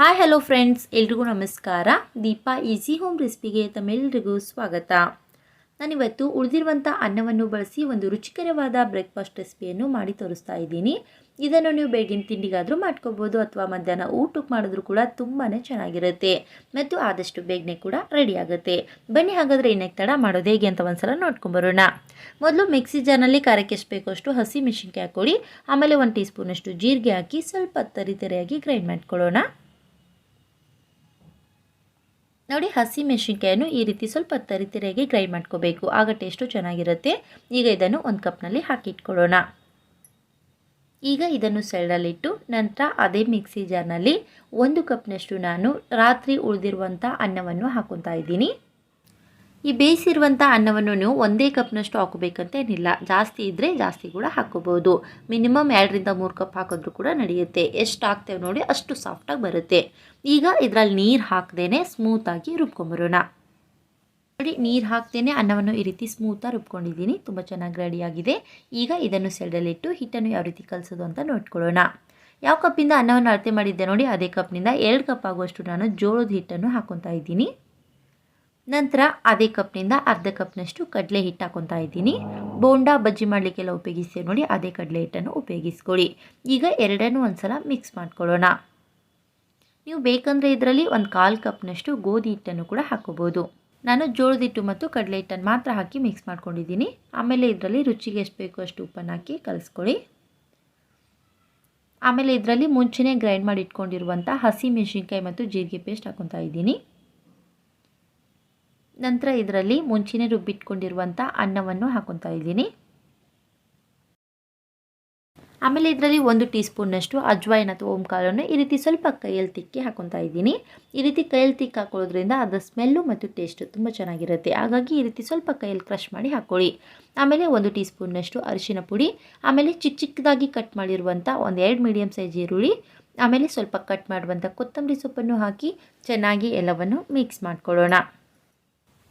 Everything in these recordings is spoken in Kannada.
ಹಾಯ್ ಹಲೋ ಫ್ರೆಂಡ್ಸ್ ಎಲ್ರಿಗೂ ನಮಸ್ಕಾರ. ದೀಪಾ ಈಸಿ ಹೋಮ್ ರೆಸಿಪಿಗೆ ತಮ್ಮೆಲ್ಲರಿಗೂ ಸ್ವಾಗತ. ನಾನಿವತ್ತು ಉಳಿದಿರುವಂಥ ಅನ್ನವನ್ನು ಬಳಸಿ ಒಂದು ರುಚಿಕರವಾದ ಬ್ರೇಕ್ಫಾಸ್ಟ್ ರೆಸಿಪಿಯನ್ನು ಮಾಡಿ ತೋರಿಸ್ತಾ ಇದ್ದೀನಿ. ಇದನ್ನು ನೀವು ಬೆಳಗಿನ ತಿಂಡಿಗಾದರೂ ಮಾಡ್ಕೋಬೋದು ಅಥವಾ ಮಧ್ಯಾಹ್ನ ಊಟಕ್ಕೆ ಮಾಡಿದ್ರೂ ಕೂಡ ತುಂಬಾ ಚೆನ್ನಾಗಿರುತ್ತೆ. ಮತ್ತು ಆದಷ್ಟು ಬೇಗನೆ ಕೂಡ ರೆಡಿ ಆಗುತ್ತೆ. ಬನ್ನಿ ಹಾಗಾದರೆ ಇನ್ನಕ್ಕೆ ತಡ ಮಾಡೋದು ಹೇಗೆ ಅಂತ ಒಂದ್ಸಲ ನೋಡ್ಕೊಂಬರೋಣ. ಮೊದಲು ಮಿಕ್ಸಿ ಜಾರ್ನಲ್ಲಿ ಖಾರಕ್ಕೆ ಎಷ್ಟು ಬೇಕೋ ಅಷ್ಟು ಹಸಿ ಮೆಣಸಿನ್ಕಾಯಿ ಹಾಕ್ಕೊಳ್ಳಿ. ಆಮೇಲೆ ಒಂದು ಟೀ ಸ್ಪೂನಷ್ಟು ಜೀರಿಗೆ ಹಾಕಿ ಸ್ವಲ್ಪ ತರಿತರಿಯಾಗಿ ಗ್ರೈಂಡ್ ಮಾಡ್ಕೊಳ್ಳೋಣ. ನೋಡಿ ಹಸಿ ಮೆಣಸಿನ್ಕಾಯನ್ನು ಈ ರೀತಿ ಸ್ವಲ್ಪ ತರಿತರಿಯಾಗಿ ಗ್ರೈ ಮಾಡ್ಕೋಬೇಕು. ಆಗ ಟೇಸ್ಟು ಚೆನ್ನಾಗಿರುತ್ತೆ. ಈಗ ಇದನ್ನು ಒಂದು ಕಪ್ನಲ್ಲಿ ಹಾಕಿಟ್ಕೊಳ್ಳೋಣ. ಈಗ ಇದನ್ನು ಸೈಡಲ್ಲಿಟ್ಟು ನಂತರ ಅದೇ ಮಿಕ್ಸಿ ಜಾರ್ನಲ್ಲಿ ಒಂದು ಕಪ್ನಷ್ಟು ನಾನು ರಾತ್ರಿ ಉಳಿದಿರುವಂಥ ಅನ್ನವನ್ನು ಹಾಕೊತಾ ಇದ್ದೀನಿ. ಈ ಬೇಯಿಸಿರುವಂಥ ಅನ್ನವನ್ನು ನೀವು ಒಂದೇ ಕಪ್ನಷ್ಟು ಹಾಕೋಬೇಕಂತ ಏನಿಲ್ಲ. ಜಾಸ್ತಿ ಇದ್ದರೆ ಜಾಸ್ತಿ ಕೂಡ ಹಾಕೋಬೋದು ಮಿನಿಮಮ್ ಎರಡರಿಂದ ಮೂರು ಕಪ್ ಹಾಕಿದ್ರೂ ಕೂಡ ನಡೆಯುತ್ತೆ. ಎಷ್ಟು ಹಾಕ್ತೇವೆ ನೋಡಿ ಅಷ್ಟು ಸಾಫ್ಟಾಗಿ ಬರುತ್ತೆ. ಈಗ ಇದರಲ್ಲಿ ನೀರು ಹಾಕ್ದೇ ಸ್ಮೂತಾಗಿ ರುಬ್ಕೊಂಬರೋಣ. ನೋಡಿ, ನೀರು ಹಾಕ್ತೇನೆ ಅನ್ನವನ್ನು ಈ ರೀತಿ ಸ್ಮೂತಾಗಿ ರುಬ್ಕೊಂಡಿದ್ದೀನಿ. ತುಂಬ ಚೆನ್ನಾಗಿ ರೆಡಿಯಾಗಿದೆ ಈಗ ಇದನ್ನು ಸೈಡಲ್ಲಿಟ್ಟು ಹಿಟ್ಟನ್ನು ಯಾವ ರೀತಿ ಕಲಿಸೋದು ಅಂತ ನೋಡ್ಕೊಳ್ಳೋಣ. ಯಾವ ಕಪ್ಪಿಂದ ಅನ್ನವನ್ನು ಅಳತೆ ಮಾಡಿದ್ದೆ ನೋಡಿ, ಅದೇ ಕಪ್ನಿಂದ ಎರಡು ಕಪ್ ಆಗುವಷ್ಟು ನಾನು ಜೋಳದ ಹಿಟ್ಟನ್ನು ಹಾಕೊತಾ ಇದ್ದೀನಿ. ನಂತರ ಅದೇ ಕಪ್ನಿಂದ ಅರ್ಧ ಕಪ್ನಷ್ಟು ಕಡಲೆ ಹಿಟ್ಟು ಹಾಕೊತಾ ಇದ್ದೀನಿ. ಬೋಂಡಾ ಬಜ್ಜಿ ಮಾಡಲಿಕ್ಕೆಲ್ಲ ಉಪಯೋಗಿಸ್ತೇವೆ ನೋಡಿ, ಅದೇ ಕಡಲೆ ಹಿಟ್ಟನ್ನು ಉಪಯೋಗಿಸ್ಕೊಳ್ಳಿ. ಈಗ ಎರಡನ್ನೂ ಒಂದು ಸಲ ಮಿಕ್ಸ್ ಮಾಡ್ಕೊಳ್ಳೋಣ. ನೀವು ಬೇಕಂದರೆ ಇದರಲ್ಲಿ ಒಂದು ಕಾಲು ಕಪ್ನಷ್ಟು ಗೋಧಿ ಹಿಟ್ಟನ್ನು ಕೂಡ ಹಾಕೋಬೋದು ನಾನು ಜೋಳದ ಹಿಟ್ಟು ಮತ್ತು ಕಡಲೆ ಹಿಟ್ಟನ್ನು ಮಾತ್ರ ಹಾಕಿ ಮಿಕ್ಸ್ ಮಾಡ್ಕೊಂಡಿದ್ದೀನಿ. ಆಮೇಲೆ ಇದರಲ್ಲಿ ರುಚಿಗೆ ಎಷ್ಟು ಬೇಕೋ ಅಷ್ಟು ಉಪ್ಪನ್ನು ಹಾಕಿ ಕಲಿಸ್ಕೊಳ್ಳಿ. ಆಮೇಲೆ ಇದರಲ್ಲಿ ಮುಂಚೆನೇ ಗ್ರೈಂಡ್ ಮಾಡಿ ಇಟ್ಕೊಂಡಿರುವಂಥ ಹಸಿ ಮೆಣಸಿನ್ಕಾಯಿ ಮತ್ತು ಜೀರಿಗೆ ಪೇಸ್ಟ್ ಹಾಕೊತಾ ಇದ್ದೀನಿ. ನಂತರ ಇದರಲ್ಲಿ ಮುಂಚೆನೇ ರುಬ್ಬಿಟ್ಕೊಂಡಿರುವಂಥ ಅನ್ನವನ್ನು ಹಾಕೊತಾ ಇದ್ದೀನಿ. ಆಮೇಲೆ ಇದರಲ್ಲಿ ಒಂದು ಟೀ ಸ್ಪೂನ್ನಷ್ಟು ಅಜ್ವಾಯಿನ ಅಥವಾ ಓಂಕಾಳನ್ನು ಈ ರೀತಿ ಸ್ವಲ್ಪ ಕೈಯಲ್ಲಿ ತಿಕ್ಕಿ ಹಾಕೊತಾ ಇದ್ದೀನಿ. ಈ ರೀತಿ ಕೈಯಲ್ಲಿ ತಿಕ್ಕಿ ಹಾಕೊಳ್ಳೋದ್ರಿಂದ ಅದರ ಸ್ಮೆಲ್ಲು ಮತ್ತು ಟೇಸ್ಟು ತುಂಬ ಚೆನ್ನಾಗಿರುತ್ತೆ. ಹಾಗಾಗಿ ಈ ರೀತಿ ಸ್ವಲ್ಪ ಕೈಯಲ್ಲಿ ಕ್ರಷ್ ಮಾಡಿ ಹಾಕ್ಕೊಳ್ಳಿ ಆಮೇಲೆ ಒಂದು ಟೀ ಸ್ಪೂನ್ನಷ್ಟು ಅರಿಶಿನ ಪುಡಿ, ಆಮೇಲೆ ಚಿಕ್ಕ ಚಿಕ್ಕದಾಗಿ ಕಟ್ ಮಾಡಿರುವಂಥ ಒಂದು ಎರಡು ಮೀಡಿಯಮ್ ಸೈಜ್ ಈರುಳ್ಳಿ, ಆಮೇಲೆ ಸ್ವಲ್ಪ ಕಟ್ ಮಾಡುವಂಥ ಕೊತ್ತಂಬರಿ ಸೊಪ್ಪನ್ನು ಹಾಕಿ ಚೆನ್ನಾಗಿ ಎಲ್ಲವನ್ನು ಮಿಕ್ಸ್ ಮಾಡ್ಕೊಳ್ಳೋಣ.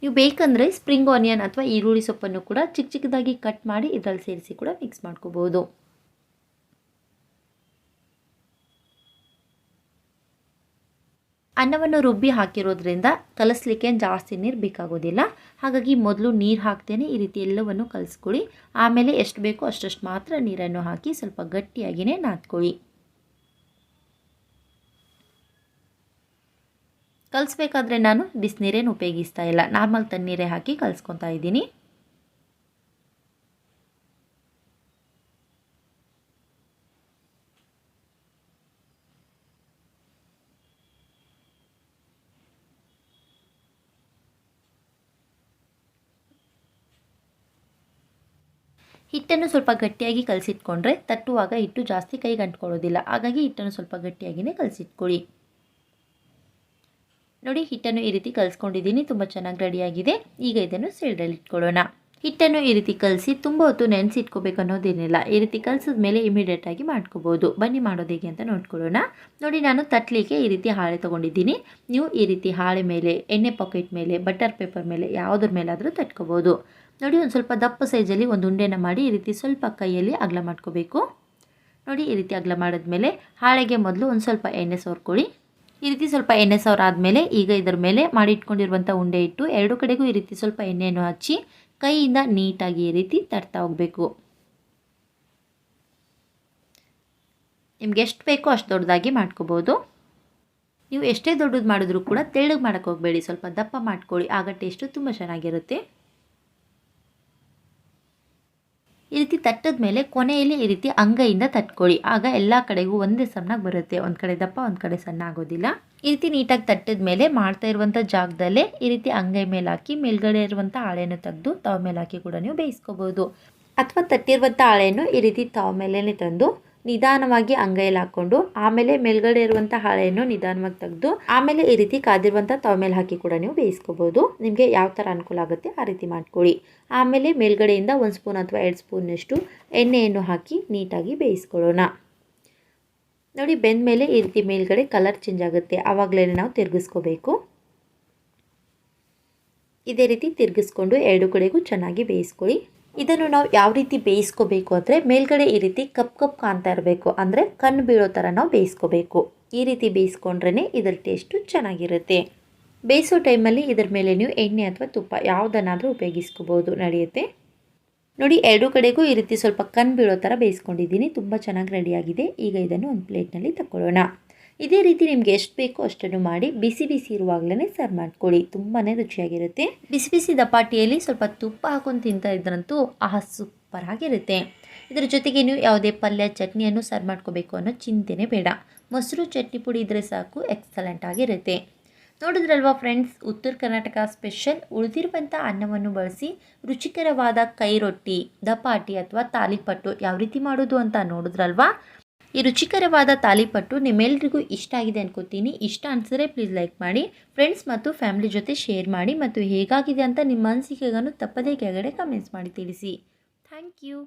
ನೀವು ಬೇಕಂದರೆ ಸ್ಪ್ರಿಂಗ್ ಆನಿಯನ್ ಅಥವಾ ಈರುಳ್ಳಿ ಸೊಪ್ಪನ್ನು ಕೂಡ ಚಿಕ್ಕ ಚಿಕ್ಕದಾಗಿ ಕಟ್ ಮಾಡಿ ಇದರಲ್ಲಿ ಸೇರಿಸಿ ಕೂಡ ಮಿಕ್ಸ್ ಮಾಡ್ಕೋಬೋದು. ಅನ್ನವನ್ನು ರುಬ್ಬಿ ಹಾಕಿರೋದ್ರಿಂದ ಕಲಿಸ್ಲಿಕ್ಕೆ ಜಾಸ್ತಿ ನೀರು ಬೇಕಾಗೋದಿಲ್ಲ. ಹಾಗಾಗಿ ಮೊದಲು ನೀರು ಹಾಕ್ತೇನೆ, ಈ ರೀತಿ ಎಲ್ಲವನ್ನು ಕಲಿಸ್ಕೊಳ್ಳಿ. ಆಮೇಲೆ ಎಷ್ಟು ಬೇಕೋ ಅಷ್ಟಷ್ಟು ಮಾತ್ರ ನೀರನ್ನು ಹಾಕಿ ಸ್ವಲ್ಪ ಗಟ್ಟಿಯಾಗಿಯೇ ನಾದ್ಕೊಳ್ಳಿ. ಕಲಿಸ್ಬೇಕಾದ್ರೆ ನಾನು ಬಿಸಿನೀರೇನು ಉಪಯೋಗಿಸ್ತಾ ಇಲ್ಲ. ನಾರ್ಮಲ್ ತಣ್ಣೀರೇ ಹಾಕಿ ಕಲಿಸ್ಕೊತಾ ಇದ್ದೀನಿ. ಹಿಟ್ಟನ್ನು ಸ್ವಲ್ಪ ಗಟ್ಟಿಯಾಗಿ ಕಲಸಿಟ್ಕೊಂಡ್ರೆ ತಟ್ಟುವಾಗ ಹಿಟ್ಟು ಜಾಸ್ತಿ ಕೈಗೆ ಅಂಟ್ಕೊಳ್ಳೋದಿಲ್ಲ ಹಾಗಾಗಿ ಹಿಟ್ಟನ್ನು ಸ್ವಲ್ಪ ಗಟ್ಟಿಯಾಗಿಯೇ ಕಲಸಿಟ್ಕೊಳ್ಳಿ. ನೋಡಿ, ಹಿಟ್ಟನ್ನು ಈ ರೀತಿ ಕಲಿಸ್ಕೊಂಡಿದ್ದೀನಿ. ತುಂಬ ಚೆನ್ನಾಗಿ ರೆಡಿಯಾಗಿದೆ. ಈಗ ಇದನ್ನು ಸೈಡಲ್ಲಿ ಇಟ್ಕೊಳ್ಳೋಣ. ಹಿಟ್ಟನ್ನು ಈ ರೀತಿ ಕಲಸಿ ತುಂಬ ಹೊತ್ತು ನೆನೆಸಿಟ್ಕೋಬೇಕು ಅನ್ನೋದೇನಿಲ್ಲ. ಈ ರೀತಿ ಕಲಸಿದ ಮೇಲೆ ಇಮಿಡಿಯೇಟಾಗಿ ಮಾಡ್ಕೋಬೋದು. ಬನ್ನಿ, ಮಾಡೋದು ಹೇಗೆ ಅಂತ ನೋಡ್ಕೊಳ್ಳೋಣ. ನೋಡಿ, ನಾನು ತಟ್ಟಲಿಕ್ಕೆ ಈ ರೀತಿ ಹಾಳೆ ತೊಗೊಂಡಿದ್ದೀನಿ. ನೀವು ಈ ರೀತಿ ಹಾಳೆ ಮೇಲೆ, ಎಣ್ಣೆ ಪಾಕೆಟ್ ಮೇಲೆ ಬಟರ್ ಪೇಪರ್ ಮೇಲೆ ಯಾವುದ್ರ ಮೇಲಾದರೂ ತಟ್ಕೋಬೋದು. ನೋಡಿ, ಒಂದು ಸ್ವಲ್ಪ ದಪ್ಪ ಸೈಜಲ್ಲಿ ಒಂದು ಉಂಡೆನ ಮಾಡಿ ಈ ರೀತಿ ಸ್ವಲ್ಪ ಕೈಯಲ್ಲಿ ಅಗಲ ಮಾಡ್ಕೋಬೇಕು. ನೋಡಿ, ಈ ರೀತಿ ಅಗಲ ಮಾಡಿದ್ಮೇಲೆ ಹಾಳೆಗೆ ಮೊದಲು ಒಂದು ಸ್ವಲ್ಪ ಎಣ್ಣೆ ಸೋರ್ಕೊಳ್ಳಿ. ಈ ರೀತಿ ಸ್ವಲ್ಪ ಎಣ್ಣೆ ಸಾವಿರ ಆದಮೇಲೆ ಈಗ ಇದರ ಮೇಲೆ ಮಾಡಿ ಇಟ್ಕೊಂಡಿರುವಂಥ ಉಂಡೆ ಇಟ್ಟು ಎರಡು ಕಡೆಗೂ ಈ ರೀತಿ ಸ್ವಲ್ಪ ಎಣ್ಣೆಯನ್ನು ಹಚ್ಚಿ ಕೈಯಿಂದ ನೀಟಾಗಿ ಈ ರೀತಿ ತರ್ತಾ ಹೋಗಬೇಕು. ನಿಮ್ಗೆ ಎಷ್ಟು ಬೇಕೋ ಅಷ್ಟು ದೊಡ್ಡದಾಗಿ ಮಾಡ್ಕೋಬೋದು. ನೀವು ಎಷ್ಟೇ ದೊಡ್ಡದು ಮಾಡಿದ್ರೂ ಕೂಡ ತೆಳ್ಳಗೆ ಮಾಡೋಕ್ಕೆ ಹೋಗಬೇಡಿ. ಸ್ವಲ್ಪ ದಪ್ಪ ಮಾಡ್ಕೊಳ್ಳಿ. ಆಗ ಟೇಸ್ಟು ತುಂಬ ಚೆನ್ನಾಗಿರುತ್ತೆ. ಈ ರೀತಿ ತಟ್ಟದ ಮೇಲೆ ಕೊನೆಯಲ್ಲಿ ಈ ರೀತಿ ಅಂಗೈಯಿಂದ ತಟ್ಕೊಳ್ಳಿ. ಆಗ ಎಲ್ಲ ಕಡೆಗೂ ಒಂದೇ ಸಣ್ಣಗೆ ಬರುತ್ತೆ. ಒಂದು ಕಡೆ ದಪ್ಪ, ಒಂದು ಕಡೆ ಸಣ್ಣ ಆಗೋದಿಲ್ಲ ಈ ರೀತಿ ನೀಟಾಗಿ ತಟ್ಟದ ಮೇಲೆ ಮಾಡ್ತಾ ಇರುವಂಥ ಜಾಗದಲ್ಲೇ ಈ ರೀತಿ ಅಂಗೈ ಮೇಲೆ ಹಾಕಿ, ಮೇಲ್ಗಡೆ ಇರುವಂಥ ಹಾಳೆಯನ್ನು ತೆಗೆದು ತವ ಮೇಲೆ ಹಾಕಿ ಕೂಡ ನೀವು ಬೇಯಿಸ್ಕೋಬೋದು. ಅಥವಾ ತಟ್ಟಿರುವಂಥ ಹಾಳೆಯನ್ನು ಈ ರೀತಿ ತವ ಮೇಲೇ ತಂದು ನಿಧಾನವಾಗಿ ಅಂಗೈಯಲ್ಲಿ ಹಾಕ್ಕೊಂಡು ಆಮೇಲೆ ಮೇಲ್ಗಡೆ ಇರುವಂಥ ಹಾಳೆಯನ್ನು ನಿಧಾನವಾಗಿ ತೆಗೆದು ಆಮೇಲೆ ಈ ರೀತಿ ಕಾದಿರುವಂಥ ತವ ಮೇಲೆ ಹಾಕಿ ಕೂಡ ನೀವು ಬೇಯಿಸ್ಕೋಬೋದು. ನಿಮಗೆ ಯಾವ ಥರ ಅನುಕೂಲ ಆಗುತ್ತೆ ಆ ರೀತಿ ಮಾಡ್ಕೊಳ್ಳಿ. ಆಮೇಲೆ ಮೇಲ್ಗಡೆಯಿಂದ ಒಂದು ಸ್ಪೂನ್ ಅಥವಾ ಎರಡು ಸ್ಪೂನಷ್ಟು ಎಣ್ಣೆಯನ್ನು ಹಾಕಿ ನೀಟಾಗಿ ಬೇಯಿಸ್ಕೊಳ್ಳೋಣ. ನೋಡಿ ಬೆಂದ ಮೇಲೆ ಈ ರೀತಿ ಮೇಲ್ಗಡೆ ಕಲರ್ ಚೇಂಜ್ ಆಗುತ್ತೆ. ಆವಾಗಲೇ ನಾವು ತಿರುಗಿಸ್ಕೋಬೇಕು. ಇದೇ ರೀತಿ ತಿರುಗಿಸ್ಕೊಂಡು ಎರಡು ಕಡೆಗೂ ಚೆನ್ನಾಗಿ ಬೇಯಿಸ್ಕೊಳ್ಳಿ. ಇದನ್ನು ನಾವು ಯಾವ ರೀತಿ ಬೇಯಿಸ್ಕೋಬೇಕು ಅಂದರೆ ಮೇಲ್ಗಡೆ ಈ ರೀತಿ ಕಪ್ ಕಪ್ ಕಾಣ್ತಾ ಇರಬೇಕು. ಅಂದರೆ ಕಣ್ಣು ಬೀಳೋ ಥರ ನಾವು ಬೇಯಿಸ್ಕೋಬೇಕು. ಈ ರೀತಿ ಬೇಯಿಸ್ಕೊಂಡ್ರೇ ಇದರ ಟೇಸ್ಟು ಚೆನ್ನಾಗಿರುತ್ತೆ. ಬೇಯಿಸೋ ಟೈಮಲ್ಲಿ ಇದರ ಮೇಲೆ ನೀವು ಎಣ್ಣೆ ಅಥವಾ ತುಪ್ಪ ಯಾವುದನ್ನಾದರೂ ಉಪಯೋಗಿಸ್ಕೋಬೋದು. ನಡೆಯುತ್ತೆ? ನೋಡಿ, ಎರಡೂ ಕಡೆಗೂ ಈ ರೀತಿ ಸ್ವಲ್ಪ ಕಣ್ಣು ಬೀಳೋ ಥರ ಬೇಯಿಸ್ಕೊಂಡಿದ್ದೀನಿ. ತುಂಬ ಚೆನ್ನಾಗಿ ರೆಡಿಯಾಗಿದೆ ಈಗ ಇದನ್ನು ಒಂದು ಪ್ಲೇಟ್ನಲ್ಲಿ ತಗೊಳ್ಳೋಣ ಇದೇ ರೀತಿ ನಿಮಗೆ ಎಷ್ಟು ಬೇಕೋ ಅಷ್ಟನ್ನು ಮಾಡಿ ಬಿಸಿ ಬಿಸಿ ಇರುವಾಗಲೇ ಸರ್ವ್ ಮಾಡ್ಕೊಳ್ಳಿ. ತುಂಬಾ ರುಚಿಯಾಗಿರುತ್ತೆ. ಬಿಸಿ ಬಿಸಿ ದಪಾಟಿಯಲ್ಲಿ ಸ್ವಲ್ಪ ತುಪ್ಪ ಹಾಕೊಂಡು ತಿಂತಾ ಇದ್ರಂತೂ ಆ ಸೂಪರ್ ಆಗಿರುತ್ತೆ. ಇದರ ಜೊತೆಗೆ ನೀವು ಯಾವುದೇ ಪಲ್ಯ, ಚಟ್ನಿಯನ್ನು ಸರ್ವ್ ಮಾಡ್ಕೋಬೇಕು ಅನ್ನೋ ಚಿಂತೆನೇ ಬೇಡ. ಮೊಸರು, ಚಟ್ನಿ ಪುಡಿ ಇದ್ದರೆ ಸಾಕು ಎಕ್ಸಲೆಂಟ್ ಆಗಿರುತ್ತೆ. ನೋಡಿದ್ರಲ್ವಾ ಫ್ರೆಂಡ್ಸ್ ಉತ್ತರ ಕರ್ನಾಟಕ ಸ್ಪೆಷಲ್ ಉಳಿದಿರುವಂಥ ಅನ್ನವನ್ನು ಬಳಸಿ ರುಚಿಕರವಾದ ಕೈ ರೊಟ್ಟಿ ದಪಾಟಿ ಅಥವಾ ತಾಲಿಪಟ್ಟು ಯಾವ ರೀತಿ ಮಾಡೋದು ಅಂತ ನೋಡಿದ್ರಲ್ವಾ? ಈ ರುಚಿಕರವಾದ ತಾಲಿಪಟ್ಟು ನಿಮ್ಮೆಲ್ರಿಗೂ ಇಷ್ಟ ಆಗಿದೆ ಅನ್ಕೋತೀನಿ. ಇಷ್ಟ ಅನಿಸಿದ್ರೆ ಪ್ಲೀಸ್ ಲೈಕ್ ಮಾಡಿ ಫ್ರೆಂಡ್ಸ್ ಮತ್ತು ಫ್ಯಾಮಿಲಿ ಜೊತೆ ಶೇರ್ ಮಾಡಿ ಮತ್ತು ಹೇಗಾಗಿದೆ ಅಂತ ನಿಮ್ಮ ಅನಿಸಿಕೆಗಳನ್ನು ತಪ್ಪದೇ ಕೆಳಗಡೆ ಕಮೆಂಟ್ಸ್ ಮಾಡಿ ತಿಳಿಸಿ. Thank you